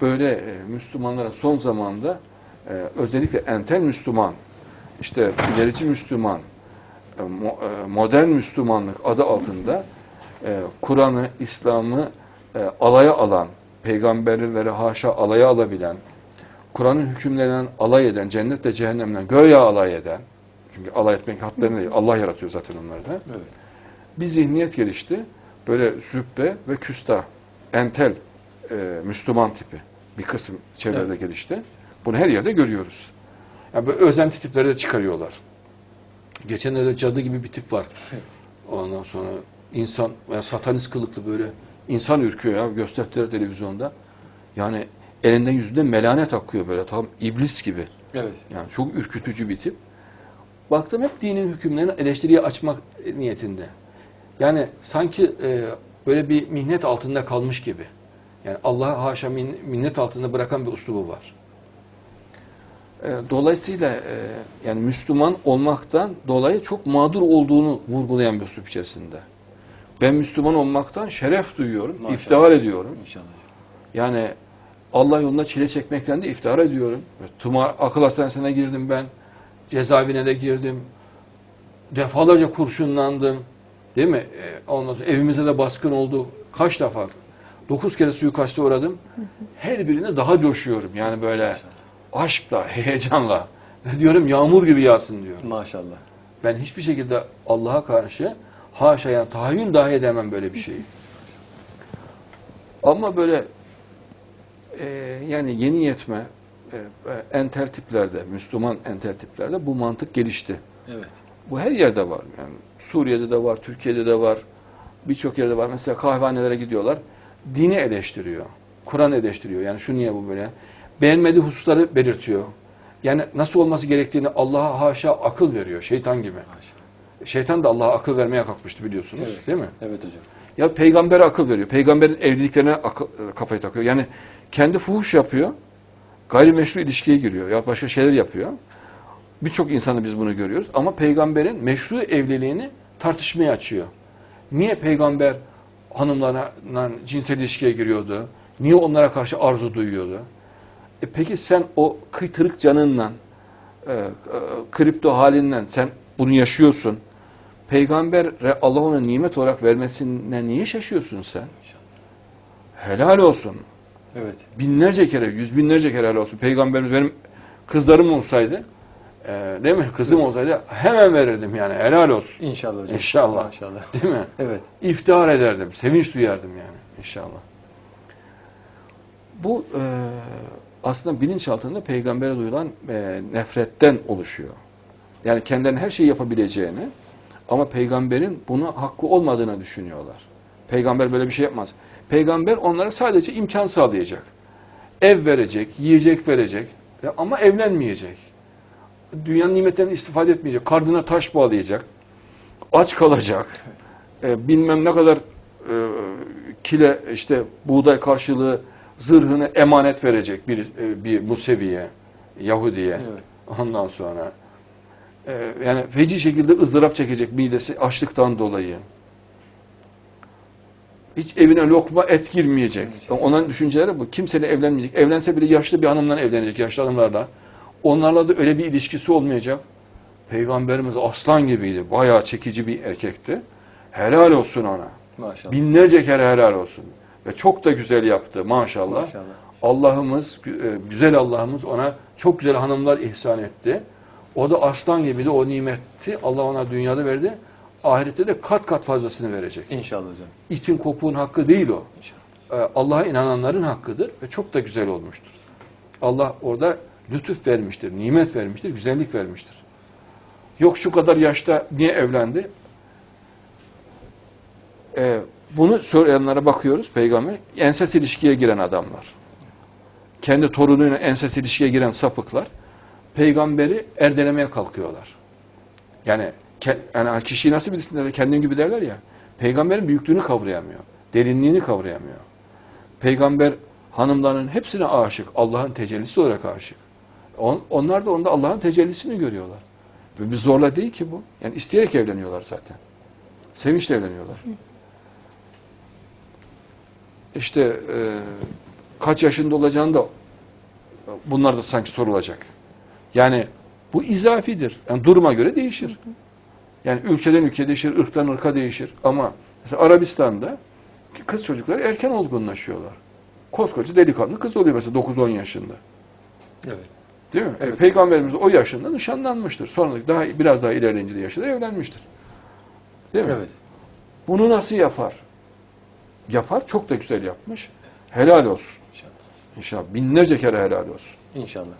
böyle e, Müslümanlara son zamanda e, özellikle entel Müslüman, işte ilerici Müslüman, e, mo- modern Müslümanlık adı altında Kur'an'ı, İslam'ı alaya alan, peygamberleri haşa alaya alabilen, Kur'an'ın hükümlerinden alay eden, cennetle cehennemden göğe alay eden, çünkü alay etmek hatlarını değil, Allah yaratıyor zaten onları da. Evet. Bir zihniyet gelişti. Böyle züppe ve küstah, entel e, Müslüman tipi bir kısım çevrede Evet. gelişti. Bunu her yerde görüyoruz. Yani böyle özenti tipleri de çıkarıyorlar. Geçenlerde cadı gibi bir tip var. Evet. Ondan sonra insan veya satanist kılıklı böyle insan ürküyor ya gösterdiler televizyonda. Yani elinden yüzünden melanet akıyor böyle tam iblis gibi. Evet. Yani çok ürkütücü bir tip. Baktım hep dinin hükümlerini eleştiriye açmak niyetinde. Yani sanki e, böyle bir mihnet altında kalmış gibi. Yani Allah haşa min- minnet altında bırakan bir uslubu var. E, dolayısıyla e, yani Müslüman olmaktan dolayı çok mağdur olduğunu vurgulayan bir üslup içerisinde. Ben Müslüman olmaktan şeref duyuyorum, Maşallah. iftihar ediyorum. İnşallah. Yani Allah yolunda çile çekmekten de iftihar ediyorum. Tımar, akıl hastanesine girdim ben. Cezaevine de girdim. Defalarca kurşunlandım. Değil mi? Ee, ondan sonra evimize de baskın oldu. Kaç defa? Dokuz kere suikaste uğradım. Her birine daha coşuyorum. Yani böyle aşkla, heyecanla. Diyorum yağmur gibi yağsın diyorum. Maşallah. Ben hiçbir şekilde Allah'a karşı haşa yani tahayyül dahi edemem böyle bir şeyi. Ama böyle e, yani yeni yetme e, e, entel tiplerde, Müslüman entel tiplerde bu mantık gelişti. Evet. Bu her yerde var. Yani Suriye'de de var, Türkiye'de de var. Birçok yerde var. Mesela kahvehanelere gidiyorlar. Dini eleştiriyor. Kur'an eleştiriyor. Yani şu niye bu böyle? Beğenmediği hususları belirtiyor. Yani nasıl olması gerektiğini Allah'a haşa akıl veriyor. Şeytan gibi. Maşallah. Şeytan da Allah'a akıl vermeye kalkmıştı biliyorsunuz. Evet. Değil mi? Evet hocam. Ya peygambere akıl veriyor. Peygamberin evliliklerine akıl, e, kafayı takıyor. Yani kendi fuhuş yapıyor. Gayrimeşru ilişkiye giriyor. Ya başka şeyler yapıyor. Birçok insanı biz bunu görüyoruz. Ama peygamberin meşru evliliğini tartışmaya açıyor. Niye peygamber hanımlarla cinsel ilişkiye giriyordu? Niye onlara karşı arzu duyuyordu? E peki sen o kıytırık canınla, e, e, kripto halinden sen bunu yaşıyorsun. Peygambere Allah ona nimet olarak vermesine niye şaşıyorsun sen? Helal olsun. Evet. Binlerce kere, yüz binlerce kere helal olsun. Peygamberimiz benim kızlarım olsaydı, e, değil mi? Kızım olsaydı hemen verirdim yani. Helal olsun. İnşallah hocam. İnşallah. Maşallah. Değil mi? Evet. İftihar ederdim, sevinç duyardım yani inşallah. Bu e, aslında bilinçaltında peygambere duyulan e, nefretten oluşuyor. Yani kendilerinin her şeyi yapabileceğini ama peygamberin bunu hakkı olmadığını düşünüyorlar. Peygamber böyle bir şey yapmaz. Peygamber onlara sadece imkan sağlayacak. Ev verecek, yiyecek verecek ama evlenmeyecek. Dünyanın nimetlerinden istifade etmeyecek. Karnına taş bağlayacak. Aç kalacak. E, bilmem ne kadar e, kile işte buğday karşılığı zırhını emanet verecek bir, e, bir Musevi'ye, Yahudi'ye. Evet. Ondan sonra e, yani feci şekilde ızdırap çekecek midesi açlıktan dolayı. Hiç evine lokma et girmeyecek. Onların düşünceleri bu. Kimseyle evlenmeyecek. Evlense bile yaşlı bir hanımla evlenecek, yaşlı hanımlarla. Onlarla da öyle bir ilişkisi olmayacak. Peygamberimiz aslan gibiydi. Bayağı çekici bir erkekti. Helal olsun ona. Maşallah. Binlerce kere helal olsun. Ve çok da güzel yaptı maşallah. Maşallah. Allah'ımız, e, güzel Allah'ımız ona çok güzel hanımlar ihsan etti. O da aslan gibiydi. O nimeti Allah ona dünyada verdi. Ahirette de kat kat fazlasını verecek. İnşallah hocam. İtin kopuğun hakkı değil o. İnşallah. Ee, Allah'a inananların hakkıdır ve çok da güzel olmuştur. Allah orada lütuf vermiştir, nimet vermiştir, güzellik vermiştir. Yok şu kadar yaşta niye evlendi? Ee, bunu söyleyenlere bakıyoruz peygamber. Enses ilişkiye giren adamlar. Kendi torunuyla enses ilişkiye giren sapıklar peygamberi erdelemeye kalkıyorlar. Yani, yani kişiyi nasıl bilirsin derler, kendim gibi derler ya. Peygamberin büyüklüğünü kavrayamıyor. Derinliğini kavrayamıyor. Peygamber hanımlarının hepsine aşık. Allah'ın tecellisi olarak aşık. On, onlar da onda Allah'ın tecellisini görüyorlar. Bir zorla değil ki bu. Yani isteyerek evleniyorlar zaten. Sevinçle evleniyorlar. İşte e, kaç yaşında olacağını da bunlar da sanki sorulacak. Yani bu izafidir. Yani duruma göre değişir. Yani ülkeden ülkeye değişir, ırktan ırka değişir. Ama mesela Arabistan'da kız çocukları erken olgunlaşıyorlar. Koskoca delikanlı kız oluyor mesela 9-10 yaşında. Evet. Değil mi? Evet. Peygamberimiz o yaşında nişanlanmıştır. Sonra daha biraz daha ilerleyince de yaşında evlenmiştir. Değil mi? Evet. Bunu nasıl yapar? Yapar, çok da güzel yapmış. Helal olsun. İnşallah. İnşallah binlerce kere helal olsun. İnşallah.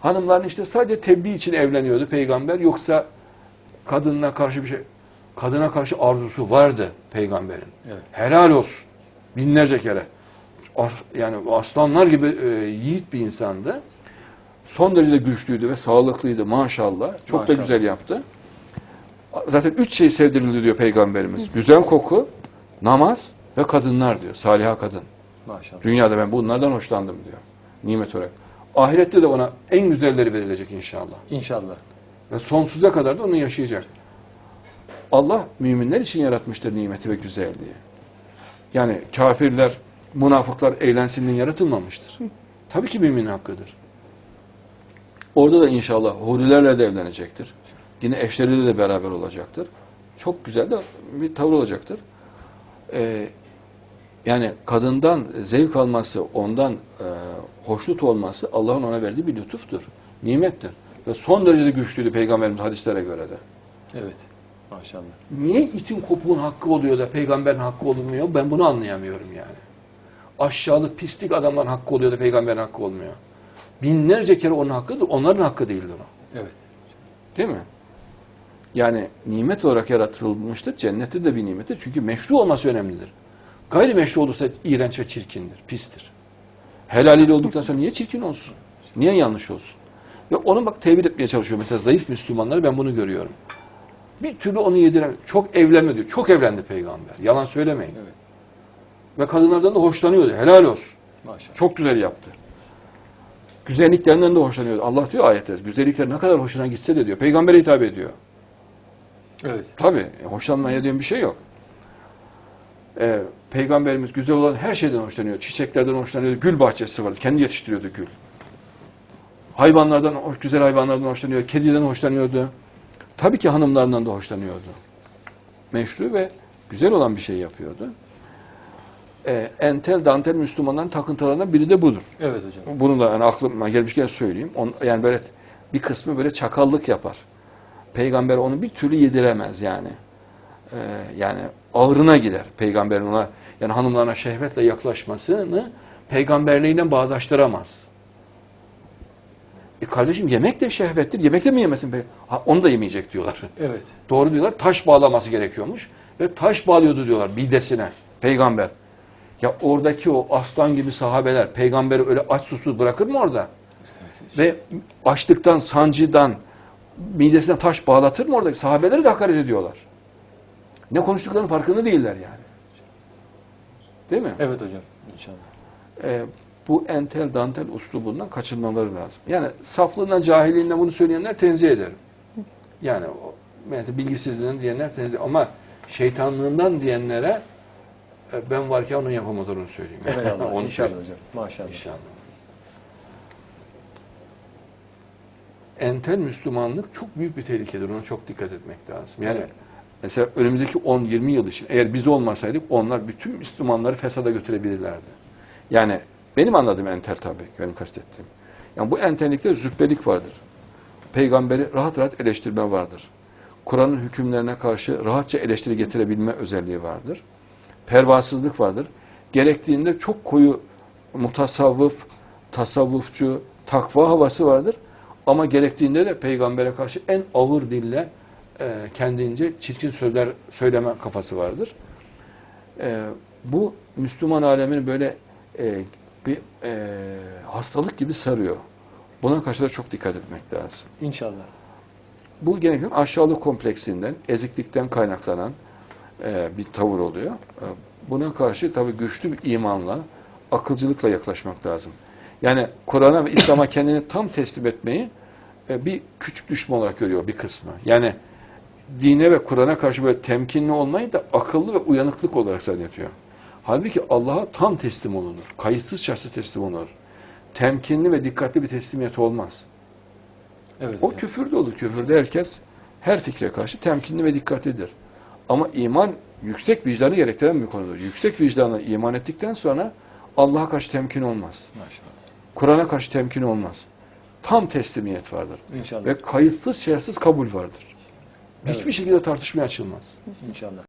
Hanımların işte sadece tebliğ için evleniyordu peygamber yoksa kadınla karşı bir şey kadına karşı arzusu vardı peygamberin. Evet. Helal olsun. Binlerce kere. As- yani aslanlar gibi e, yiğit bir insandı. Son derece güçlüydü ve sağlıklıydı maşallah. Çok da Maşallah. güzel yaptı. Zaten üç şey sevdirildi diyor peygamberimiz. Güzel koku, namaz ve kadınlar diyor. Saliha kadın. Maşallah. Dünyada ben bunlardan hoşlandım diyor. Nimet olarak. Ahirette de ona en güzelleri verilecek inşallah. İnşallah. Ve sonsuza kadar da onu yaşayacak. Allah müminler için yaratmıştır nimeti ve güzelliği. Yani kafirler, münafıklar eğlensin diye yaratılmamıştır. Tabii ki müminin hakkıdır. Orada da inşallah hurilerle de evlenecektir. Yine eşleriyle de beraber olacaktır. Çok güzel de bir tavır olacaktır. Ee, yani kadından zevk alması, ondan e, hoşnut olması Allah'ın ona verdiği bir lütuftur, nimettir. Ve son derece de güçlüydü Peygamberimiz hadislere göre de. Evet. Maşallah. Niye itin kopuğun hakkı oluyor da peygamberin hakkı olmuyor? Ben bunu anlayamıyorum yani. Aşağılık, pislik adamların hakkı oluyor da peygamberin hakkı olmuyor. Binlerce kere onun hakkıdır, onların hakkı değildir o. Evet. Değil mi? Yani nimet olarak yaratılmıştır. Cennette de bir nimettir. Çünkü meşru olması önemlidir. Gayrimeşru olursa iğrenç ve çirkindir, pistir. Helaliyle olduktan sonra niye çirkin olsun? Niye yanlış olsun? Ve onu bak tevil etmeye çalışıyor. Mesela zayıf Müslümanları ben bunu görüyorum. Bir türlü onu yedirem. Çok evlenme diyor. Çok evlendi peygamber. Yalan söylemeyin. Evet. Ve kadınlardan da hoşlanıyordu. Helal olsun. Maşallah. Çok güzel yaptı. Güzelliklerinden de hoşlanıyordu. Allah diyor ayette. Güzellikler ne kadar hoşuna gitse de diyor. Peygambere hitap ediyor. Evet. Tabii. e, Hoşlanmaya diyen bir şey yok. Ee, Peygamberimiz güzel olan her şeyden hoşlanıyor. Çiçeklerden hoşlanıyordu. Gül bahçesi vardı. Kendi yetiştiriyordu gül. Hayvanlardan, güzel hayvanlardan hoşlanıyor. Kediden hoşlanıyordu. Tabii ki hanımlarından da hoşlanıyordu. Meşru ve güzel olan bir şey yapıyordu. Ee, entel, dantel Müslümanların takıntılarından biri de budur. Evet hocam. Bunu da yani aklıma gelmişken söyleyeyim. On, yani böyle bir kısmı böyle çakallık yapar. Peygamber onu bir türlü yediremez yani. Ee, yani ağrına gider peygamberin ona yani hanımlarına şehvetle yaklaşmasını peygamberliğiyle bağdaştıramaz. E kardeşim yemek de şehvettir. Yemek de mi yemesin? Ha, onu da yemeyecek diyorlar. Evet. Doğru diyorlar. Taş bağlaması gerekiyormuş. Ve taş bağlıyordu diyorlar midesine. Peygamber. Ya oradaki o aslan gibi sahabeler peygamberi öyle aç susuz bırakır mı orada? Ve açlıktan, sancıdan, midesine taş bağlatır mı oradaki? Sahabeleri de hakaret ediyorlar. Ne konuştuklarının farkında değiller yani. Değil mi? Evet hocam. İnşallah. Ee, bu entel dantel uslubundan kaçınmaları lazım. Yani saflığından, cahilliğinden bunu söyleyenler tenzih ederim. Yani o, mesela bilgisizliğinden diyenler tenzih ama şeytanlığından diyenlere ben varken onun yapamadığını söyleyeyim. Evet Allah. Onu İnşallah söyleyeyim. hocam. Maşallah. İnşallah. Entel Müslümanlık çok büyük bir tehlikedir. Ona çok dikkat etmek lazım. Yani Evet. mesela önümüzdeki 10-20 yıl için eğer biz olmasaydık onlar bütün Müslümanları fesada götürebilirlerdi. Yani benim anladığım entel tabii benim kastettiğim. Yani bu entellikte zübbelik vardır. Peygamberi rahat rahat eleştirme vardır. Kur'an'ın hükümlerine karşı rahatça eleştiri getirebilme özelliği vardır. Pervasızlık vardır. Gerektiğinde çok koyu mutasavvıf, tasavvufçu, takva havası vardır. Ama gerektiğinde de peygambere karşı en ağır dille e, kendince çirkin sözler söyleme kafası vardır. E, bu Müslüman alemini böyle e, bir e, hastalık gibi sarıyor. Buna karşı da çok dikkat etmek lazım. İnşallah. Bu genellikle aşağılık kompleksinden, eziklikten kaynaklanan e, bir tavır oluyor. E, buna karşı tabii güçlü bir imanla, akılcılıkla yaklaşmak lazım. Yani Kur'an'a ve İslam'a kendini tam teslim etmeyi e, bir küçük düşman olarak görüyor bir kısmı. Yani dine ve Kur'an'a karşı böyle temkinli olmayı da akıllı ve uyanıklık olarak zannediyor. Halbuki Allah'a tam teslim olunur. Kayıtsız şartsız teslim olunur. Temkinli ve dikkatli bir teslimiyet olmaz. Evet. O hocam. küfür de olur. Küfürde herkes her fikre karşı temkinli ve dikkatlidir. Ama iman yüksek vicdanı gerektiren bir konudur. Yüksek vicdanla iman ettikten sonra Allah'a karşı temkin olmaz. Kur'an'a karşı temkin olmaz. Tam teslimiyet vardır. İnşallah. Ve kayıtsız şersiz kabul vardır. Evet. Hiçbir şekilde tartışmaya açılmaz. İnşallah.